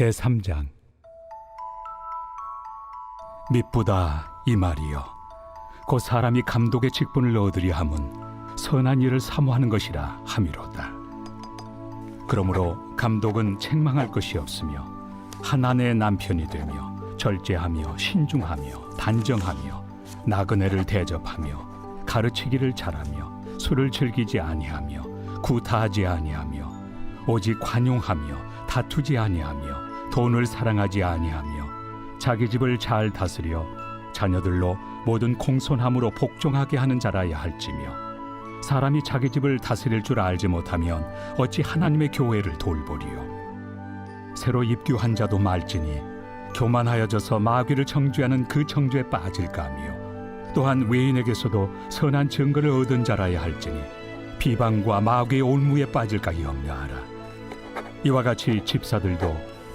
제3장 미쁘다 이 말이여 곧 사람이 감독의 직분을 얻으려 함은 선한 일을 사모하는 것이라 함이로다. 그러므로 감독은 책망할 것이 없으며 한 아내의 남편이 되며 절제하며 신중하며 단정하며 나그네를 대접하며 가르치기를 잘하며 술을 즐기지 아니하며 구타하지 아니하며 오직 관용하며 다투지 아니하며 돈을 사랑하지 아니하며 자기 집을 잘 다스려 자녀들로 모든 공손함으로 복종하게 하는 자라야 할지며 사람이 자기 집을 다스릴 줄 알지 못하면 어찌 하나님의 교회를 돌보리요? 새로 입교한 자도 말지니 교만하여져서 마귀를 청주하는 그 청주에 빠질까며 또한 외인에게서도 선한 증거를 얻은 자라야 할지니 비방과 마귀의 올무에 빠질까 염려하라. 이와 같이 집사들도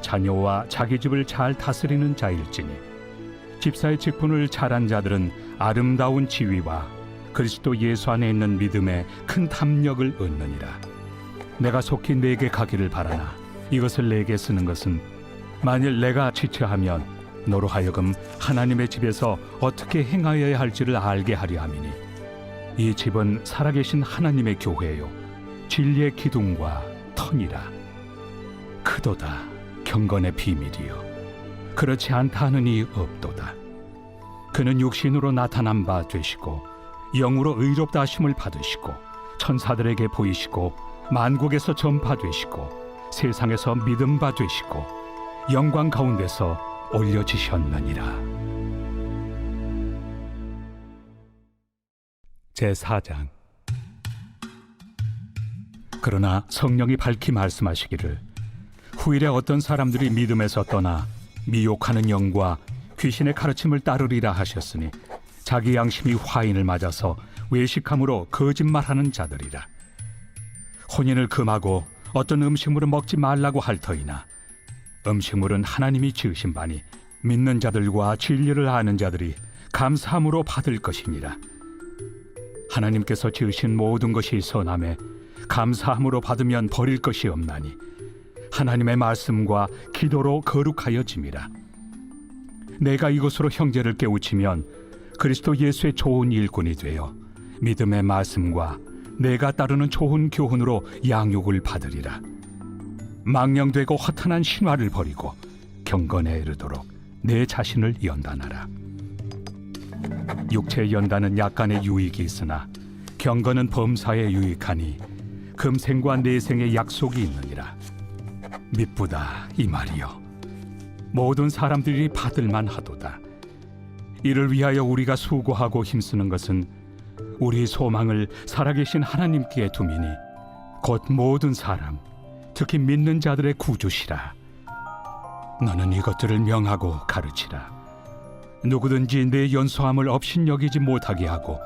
자녀와 자기 집을 잘 다스리는 자일지니 집사의 직분을 잘한 자들은 아름다운 지위와 그리스도 예수 안에 있는 믿음에 큰 탐력을 얻느니라. 내가 속히 내게 가기를 바라나 이것을 내게 쓰는 것은 만일 내가 지체하면 너로 하여금 하나님의 집에서 어떻게 행하여야 할지를 알게 하려 함이니 이 집은 살아계신 하나님의 교회요 진리의 기둥과 터니라. 크도다 경건의 비밀이요. 그렇지 않다 하느니 없도다. 그는 육신으로 나타난 바 되시고 영으로 의롭다 하심을 받으시고 천사들에게 보이시고 만국에서 전파되시고 세상에서 믿음 바 되시고 영광 가운데서 올려지셨느니라. 제4장. 그러나 성령이 밝히 말씀하시기를 후일에 어떤 사람들이 믿음에서 떠나 미혹하는 영과 귀신의 가르침을 따르리라 하셨으니 자기 양심이 화인을 맞아서 외식함으로 거짓말하는 자들이라. 혼인을 금하고 어떤 음식물을 먹지 말라고 할 터이나 음식물은 하나님이 지으신 바니 믿는 자들과 진리를 아는 자들이 감사함으로 받을 것이니라. 하나님께서 지으신 모든 것이 선함에 감사함으로 받으면 버릴 것이 없나니 하나님의 말씀과 기도로 거룩하여짐이라. 내가 이것으로 형제를 깨우치면 그리스도 예수의 좋은 일꾼이 되어 믿음의 말씀과 내가 따르는 좋은 교훈으로 양육을 받으리라. 망령되고 허탄한 신화를 버리고 경건에 이르도록 내 자신을 연단하라. 육체의 연단은 약간의 유익이 있으나 경건은 범사에 유익하니 금생과 내생의 약속이 있느니라 미쁘다 이 말이요 모든 사람들이 받을만 하도다. 이를 위하여 우리가 수고하고 힘쓰는 것은 우리 소망을 살아계신 하나님께 두미니 곧 모든 사람 특히 믿는 자들의 구주시라. 너는 이것들을 명하고 가르치라. 누구든지 내 연소함을 업신여기지 못하게 하고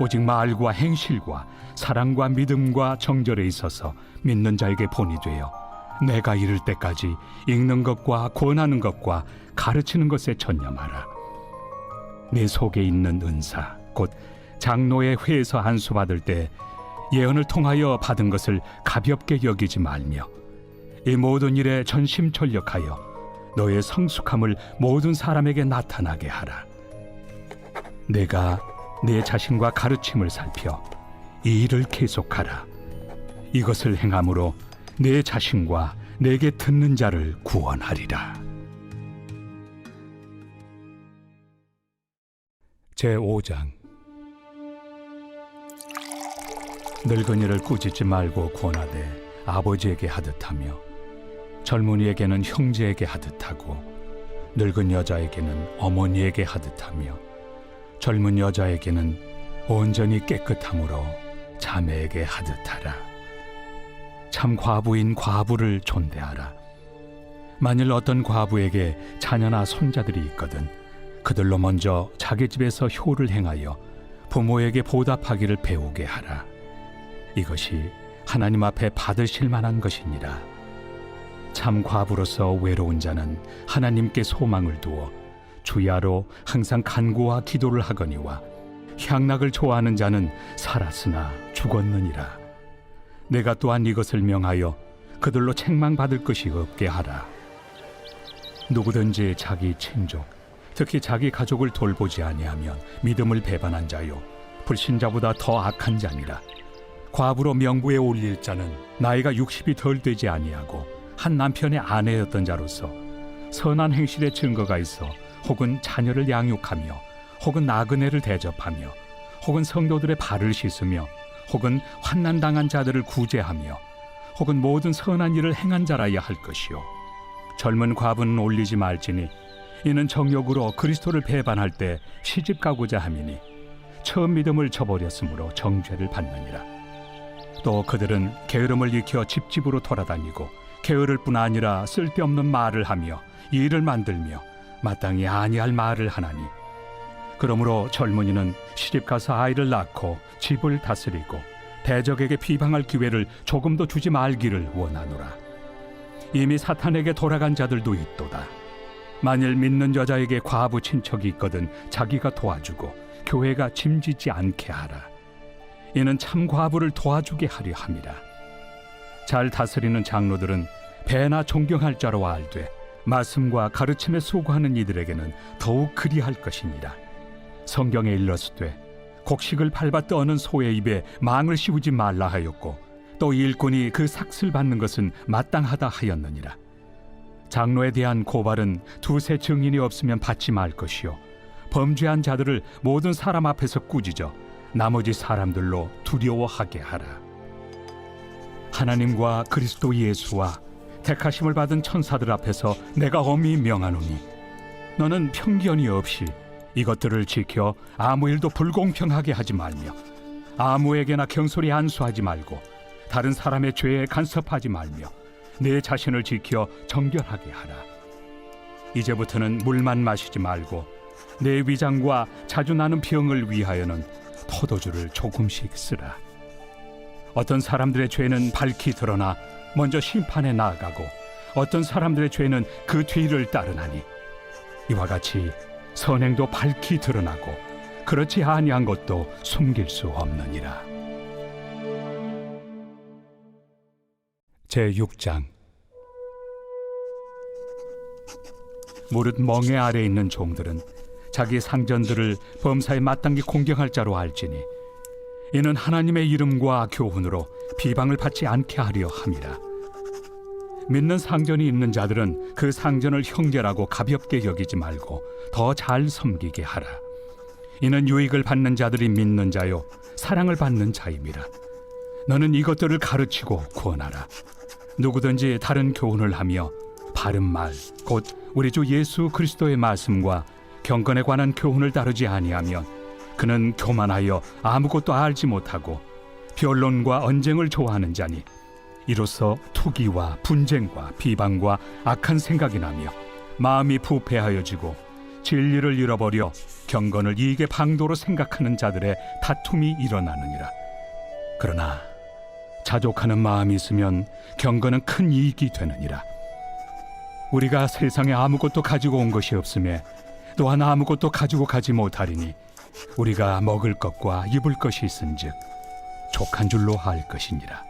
오직 말과 행실과 사랑과 믿음과 정절에 있어서 믿는 자에게 본이 되어 내가 이를 때까지 읽는 것과 권하는 것과 가르치는 것에 전념하라. 내 속에 있는 은사, 곧 장로의 회에서 안수 받을 때 예언을 통하여 받은 것을 가볍게 여기지 말며 이 모든 일에 전심전력하여 너의 성숙함을 모든 사람에게 나타나게 하라. 내가 내 자신과 가르침을 살펴 이 일을 계속하라. 이것을 행함으로 내 자신과 내게 듣는 자를 구원하리라. 제 5장 늙은이를 꾸짖지 말고 권하되 아버지에게 하듯하며 젊은이에게는 형제에게 하듯하고 늙은 여자에게는 어머니에게 하듯하며 젊은 여자에게는 온전히 깨끗함으로 자매에게 하듯하라. 참 과부인 과부를 존대하라. 만일 어떤 과부에게 자녀나 손자들이 있거든 그들로 먼저 자기 집에서 효를 행하여 부모에게 보답하기를 배우게 하라. 이것이 하나님 앞에 받으실 만한 것이니라. 참 과부로서 외로운 자는 하나님께 소망을 두어 주야로 항상 간구와 기도를 하거니와 향락을 좋아하는 자는 살았으나 죽었느니라. 내가 또한 이것을 명하여 그들로 책망받을 것이 없게 하라. 누구든지 자기 친족, 특히 자기 가족을 돌보지 아니하면 믿음을 배반한 자요 불신자보다 더 악한 자니라. 과부로 명부에 올릴 자는 나이가 60이 덜 되지 아니하고 한 남편의 아내였던 자로서 선한 행실의 증거가 있어 혹은 자녀를 양육하며 혹은 나그네를 대접하며 혹은 성도들의 발을 씻으며 혹은 환난 당한 자들을 구제하며 혹은 모든 선한 일을 행한 자라야 할 것이요. 젊은 과부는 올리지 말지니 이는 정욕으로 그리스도를 배반할 때 시집 가고자 함이니 처음 믿음을 저버렸으므로 정죄를 받느니라. 또 그들은 게으름을 익혀 집집으로 돌아다니고 게으를 뿐 아니라 쓸데없는 말을 하며 일을 만들며 마땅히 아니할 말을 하나니 그러므로 젊은이는 시집 가서 아이를 낳고 집을 다스리고 대적에게 비방할 기회를 조금도 주지 말기를 원하노라. 이미 사탄에게 돌아간 자들도 있도다. 만일 믿는 여자에게 과부 친척이 있거든 자기가 도와주고 교회가 짐지지 않게 하라. 이는 참 과부를 도와주게 하려 함이라. 잘 다스리는 장로들은 배나 존경할 자로 알되 말씀과 가르침에 수고하는 이들에게는 더욱 그리할 것이니라 성경에 일렀으되 곡식을 밟아 떠는 소의 입에 망을 씌우지 말라 하였고 또 일꾼이 그 삭슬 받는 것은 마땅하다 하였느니라. 장로에 대한 고발은 두세 증인이 없으면 받지 말 것이요. 범죄한 자들을 모든 사람 앞에서 꾸짖어 나머지 사람들로 두려워하게 하라. 하나님과 그리스도 예수와 택하심을 받은 천사들 앞에서 내가 엄히 명하노니 너는 편견이 없이 이것들을 지켜 아무 일도 불공평하게 하지 말며 아무에게나 경솔히 안수하지 말고 다른 사람의 죄에 간섭하지 말며 내 자신을 지켜 정결하게 하라. 이제부터는 물만 마시지 말고 내 위장과 자주 나는 병을 위하여는 포도주를 조금씩 쓰라. 어떤 사람들의 죄는 밝히 드러나 먼저 심판에 나아가고 어떤 사람들의 죄는 그 뒤를 따르나니 이와 같이 선행도 밝히 드러나고 그렇지 아니한 것도 숨길 수 없느니라. 제 6장 무릇 멍에 아래 있는 종들은 자기 상전들을 범사에 마땅히 공경할 자로 알지니 이는 하나님의 이름과 교훈으로 비방을 받지 않게 하려 함이라 믿는 상전이 있는 자들은 그 상전을 형제라고 가볍게 여기지 말고 더 잘 섬기게 하라. 이는 유익을 받는 자들이 믿는 자요 사랑을 받는 자임이라. 너는 이것들을 가르치고 구원하라. 누구든지 다른 교훈을 하며 바른 말 곧 우리 주 예수 그리스도의 말씀과 경건에 관한 교훈을 다루지 아니하면 그는 교만하여 아무것도 알지 못하고 변론과 언쟁을 좋아하는 자니 이로써 투기와 분쟁과 비방과 악한 생각이 나며 마음이 부패하여지고 진리를 잃어버려 경건을 이익의 방도로 생각하는 자들의 다툼이 일어나느니라. 그러나 자족하는 마음이 있으면 경건은 큰 이익이 되느니라. 우리가 세상에 아무것도 가지고 온 것이 없음에 또한 아무것도 가지고 가지 못하리니 우리가 먹을 것과 입을 것이 있은즉 족한 줄로 알 것이니라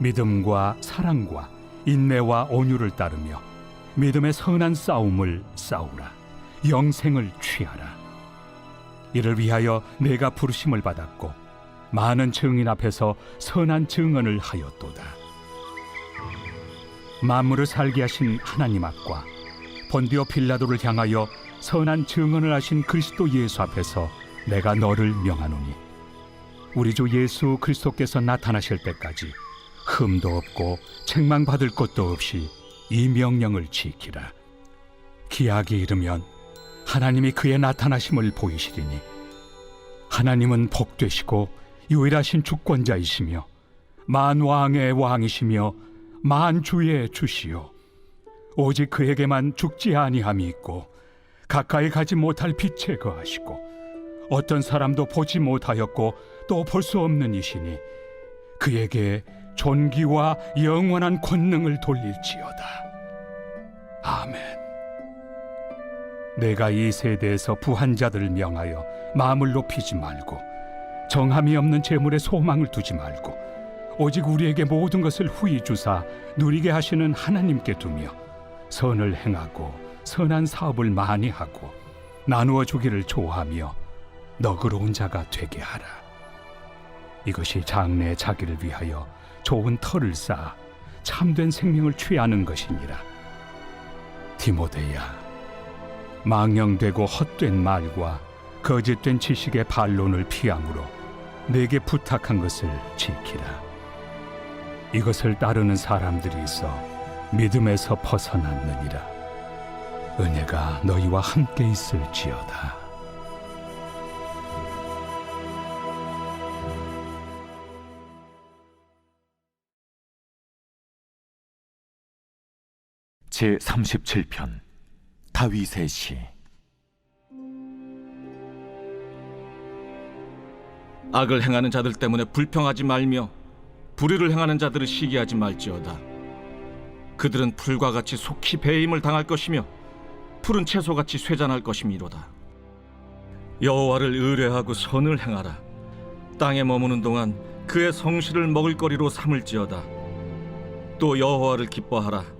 믿음과 사랑과 인내와 온유를 따르며 믿음의 선한 싸움을 싸우라. 영생을 취하라. 이를 위하여 내가 부르심을 받았고 많은 증인 앞에서 선한 증언을 하였도다. 만물을 살게 하신 하나님 앞과 본디오 빌라도를 향하여 선한 증언을 하신 그리스도 예수 앞에서 내가 너를 명하노니 우리 주 예수 그리스도께서 나타나실 때까지 흠도 없고 책망받을 것도 없이 이 명령을 지키라. 기약이 이르면 하나님이 그의 나타나심을 보이시리니 하나님은 복되시고 유일하신 주권자이시며 만 왕의 왕이시며 만 주의 주시요. 오직 그에게만 죽지 아니함이 있고 가까이 가지 못할 빛에 거하시고 어떤 사람도 보지 못하였고 또 볼 수 없는 이시니 그에게 존귀와 영원한 권능을 돌릴지어다 아멘 내가 이 세대에서 부한 자들을 명하여 마음을 높이지 말고 정함이 없는 재물에 소망을 두지 말고 오직 우리에게 모든 것을 후히 주사 누리게 하시는 하나님께 두며 선을 행하고 선한 사업을 많이 하고 나누어 주기를 좋아하며 너그러운 자가 되게 하라. 이것이 장래 자기를 위하여 좋은 터를 쌓아 참된 생명을 취하는 것이니라. 디모데야, 망령되고 헛된 말과 거짓된 지식의 반론을 피함으로 내게 부탁한 것을 지키라. 이것을 따르는 사람들이 있어 믿음에서 벗어났느니라. 은혜가 너희와 함께 있을지어다. 제 37편 다윗의 시 악을 행하는 자들 때문에 불평하지 말며 불의를 행하는 자들을 시기하지 말지어다. 그들은 풀과 같이 속히 배임을 당할 것이며 푸른 채소같이 쇠잔할 것이미로다. 여호와를 의뢰하고 선을 행하라. 땅에 머무는 동안 그의 성실을 먹을 거리로 삼을지어다. 또 여호와를 기뻐하라.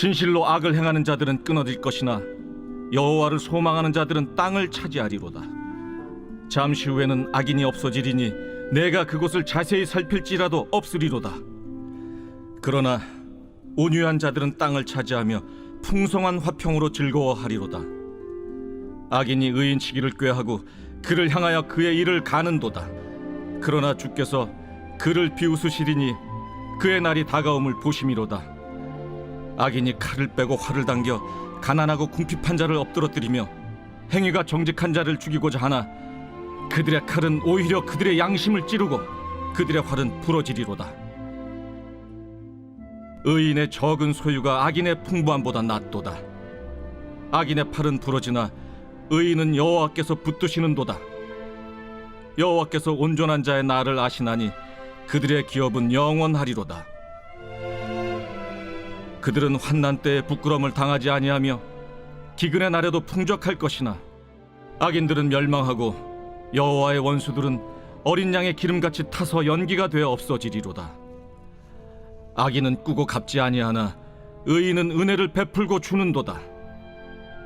진실로 악을 행하는 자들은 끊어질 것이나 여호와를 소망하는 자들은 땅을 차지하리로다. 잠시 후에는 악인이 없어지리니 내가 그곳을 자세히 살필지라도 없으리로다. 그러나 온유한 자들은 땅을 차지하며 풍성한 화평으로 즐거워하리로다. 악인이 의인 치기를 꾀하고 그를 향하여 그의 일을 가는도다. 그러나 주께서 그를 비웃으시리니 그의 날이 다가옴을 보심이로다. 악인이 칼을 빼고 활을 당겨 가난하고 궁핍한 자를 엎드러뜨리며 행위가 정직한 자를 죽이고자 하나 그들의 칼은 오히려 그들의 양심을 찌르고 그들의 활은 부러지리로다. 의인의 적은 소유가 악인의 풍부함보다 낫도다. 악인의 팔은 부러지나 의인은 여호와께서 붙드시는도다. 여호와께서 온전한 자의 날을 아시나니 그들의 기업은 영원하리로다. 그들은 환난 때에 부끄러움을 당하지 아니하며 기근의 날에도 풍족할 것이나 악인들은 멸망하고 여호와의 원수들은 어린 양의 기름같이 타서 연기가 되어 없어지리로다. 악인은 꾸고 갚지 아니하나 의인은 은혜를 베풀고 주는도다.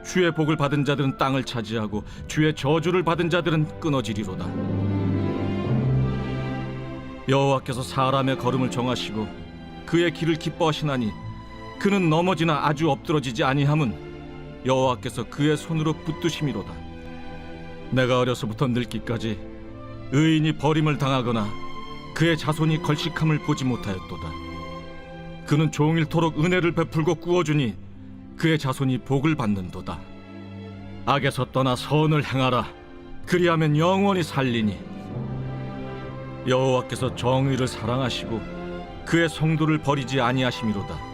주의 복을 받은 자들은 땅을 차지하고 주의 저주를 받은 자들은 끊어지리로다. 여호와께서 사람의 걸음을 정하시고 그의 길을 기뻐하시나니 그는 넘어지나 아주 엎드러지지 아니함은 여호와께서 그의 손으로 붙드심이로다. 내가 어려서부터 늙기까지 의인이 버림을 당하거나 그의 자손이 걸식함을 보지 못하였도다. 그는 종일토록 은혜를 베풀고 꾸어주니 그의 자손이 복을 받는도다. 악에서 떠나 선을 행하라. 그리하면 영원히 살리니. 여호와께서 정의를 사랑하시고 그의 성도를 버리지 아니하심이로다.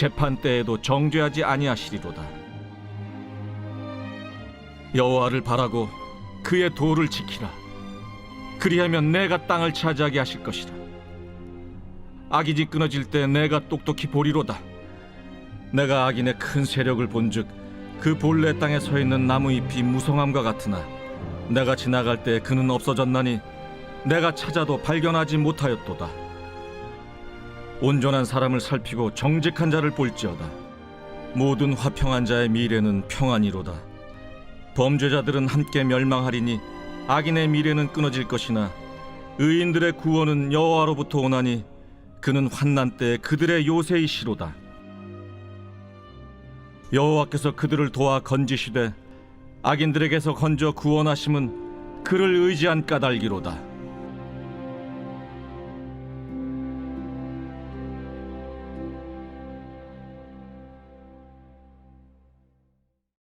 재판 때에도 정죄하지 아니하시리로다. 여호와를 바라고 그의 도를 지키라. 그리하면 내가 땅을 차지하게 하실 것이라. 악이지 끊어질 때 내가 똑똑히 보리로다. 내가 악인의 큰 세력을 본즉 그 본래 땅에 서 있는 나무 잎이 무성함과 같으나 내가 지나갈 때 그는 없어졌나니 내가 찾아도 발견하지 못하였도다. 온전한 사람을 살피고 정직한 자를 볼지어다. 모든 화평한 자의 미래는 평안이로다. 범죄자들은 함께 멸망하리니 악인의 미래는 끊어질 것이나 의인들의 구원은 여호와로부터 오나니 그는 환난 때 그들의 요새이시로다. 여호와께서 그들을 도와 건지시되 악인들에게서 건져 구원하심은 그를 의지한 까닭이로다.